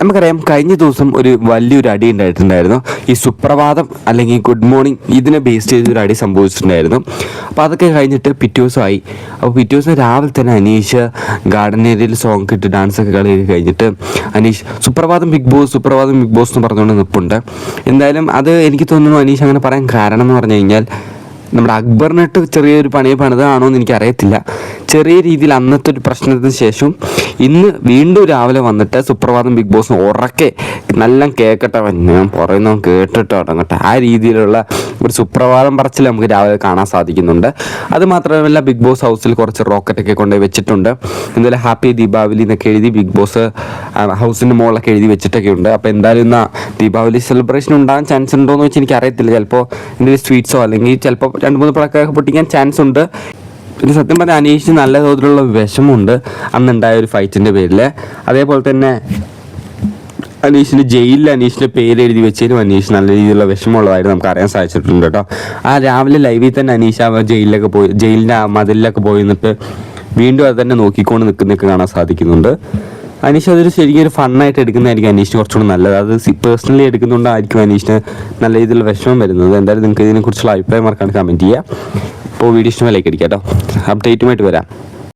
നമുക്കറിയാം കഴിഞ്ഞ ദിവസം ഒരു വലിയൊരു അടി ഉണ്ടായിട്ടുണ്ടായിരുന്നു. ഈ സുപ്രഭാതം അല്ലെങ്കിൽ ഗുഡ് മോർണിംഗ് ഇതിനെ ബേസ് ചെയ്തൊരു അടി സംഭവിച്ചിട്ടുണ്ടായിരുന്നു. അപ്പോൾ അതൊക്കെ കഴിഞ്ഞിട്ട് പിറ്റേ ദിവസമായി. അപ്പോൾ പിറ്റേ ദിവസം രാവിലെ തന്നെ അനീഷ് ഗാർഡൻ ഏരിയയിൽ സോങ് ഇട്ട് ഡാൻസ് ഒക്കെ കളി കഴിഞ്ഞിട്ട് അനീഷ് സുപ്രഭാതം ബിഗ് ബോസ് സുപ്രഭാതം ബിഗ് ബോസ് എന്ന് പറഞ്ഞുകൊണ്ട് നിൽപ്പുണ്ട് എന്തായാലും അത് എനിക്ക് തോന്നുന്നു അനീഷ് അങ്ങനെ പറയാൻ കാരണം എന്ന് പറഞ്ഞു കഴിഞ്ഞാൽ നമ്മുടെ അക്ബറിനിട്ട് ചെറിയൊരു പണിയെ പണിതാണോ എന്ന് എനിക്കറിയത്തില്ല. ചെറിയ രീതിയിൽ അന്നത്തെ ഒരു പ്രശ്നത്തിന് ശേഷം ഇന്ന് വീണ്ടും രാവിലെ വന്നിട്ട് സുപ്രഭാതം ബിഗ് ബോസ് ഉറക്കെ നല്ല കേൾക്കട്ടെ ഞാൻ പറയുന്നവൻ കേട്ടിട്ട് തുടങ്ങട്ടെ. ആ രീതിയിലുള്ള ഒരു സുപ്രഭാതം പറച്ചിൽ നമുക്ക് രാവിലെ കാണാൻ സാധിക്കുന്നുണ്ട്. അത് മാത്രമല്ല ബിഗ് ബോസ് ഹൗസിൽ കുറച്ച് റോക്കറ്റൊക്കെ കൊണ്ടുപോയി വെച്ചിട്ടുണ്ട്. ഇന്നലെ ഹാപ്പി ദീപാവലി എന്നൊക്കെ എഴുതി ബിഗ് ബോസ് ഹൗസിന്റെ മുകളിലൊക്കെ എഴുതി വെച്ചിട്ടൊക്കെ ഉണ്ട്. അപ്പോൾ എന്തായാലും ഇന്ന് ദീപാവലി സെലിബ്രേഷൻ ഉണ്ടാകാൻ ചാൻസ് ഉണ്ടോ എന്ന് വെച്ചാൽ എനിക്ക് അറിയത്തില്ല. ചിലപ്പോൾ എന്തെങ്കിലും സ്വീറ്റ്സോ അല്ലെങ്കിൽ ചിലപ്പോൾ രണ്ട് മൂന്ന് പടക്കമൊക്കെ പൊട്ടിക്കാൻ ചാൻസ് ഉണ്ട്. പിന്നെ സത്യം പറഞ്ഞാൽ അനീഷിന് നല്ല തോതിലുള്ള വിഷമമുണ്ട് അന്നുണ്ടായ ഒരു ഫൈറ്റിന്റെ പേരിൽ അതേപോലെ തന്നെ അനീഷിന് ജയിലിൽ അനീഷിന്റെ പേര് എഴുതി വെച്ചതിനും അനീഷ് നല്ല രീതിയിലുള്ള വിഷമമുള്ളതായിട്ട് നമുക്ക് അറിയാൻ സാധിച്ചിട്ടുണ്ട് കേട്ടോ. ആ രാവിലെ ലൈവിൽ തന്നെ അനീഷ് ആ ജയിലിലൊക്കെ പോയി ജയിലിന്റെ ആ മതിലിലൊക്കെ പോയി നിന്നിട്ട് വീണ്ടും അത് തന്നെ നോക്കിക്കൊണ്ട് നിൽക്കുന്നൊക്കെ കാണാൻ സാധിക്കുന്നുണ്ട്. അനീഷ് അതൊരു ശരിക്കും ഒരു ഫണ്ണായിട്ട് എടുക്കുന്നതായിരിക്കും അനീഷിന് കുറച്ചുകൂടി നല്ലത്. അത് പേഴ്സണലി എടുക്കുന്നതുകൊണ്ടായിരിക്കും അനീഷിന് നല്ല രീതിയിലുള്ള വിഷമം വരുന്നത്. എന്തായാലും നിങ്ങൾക്ക് ഇതിനെക്കുറിച്ചുള്ള അഭിപ്രായം മറക്കാൻ കമന്റ് ചെയ്യുക. അപ്പോൾ വീഡിയോ ഇഷ്ടമായി ലൈക്ക് അടിക്കാം കേട്ടോ. അപ്ഡേറ്റുമായിട്ട് വരാം.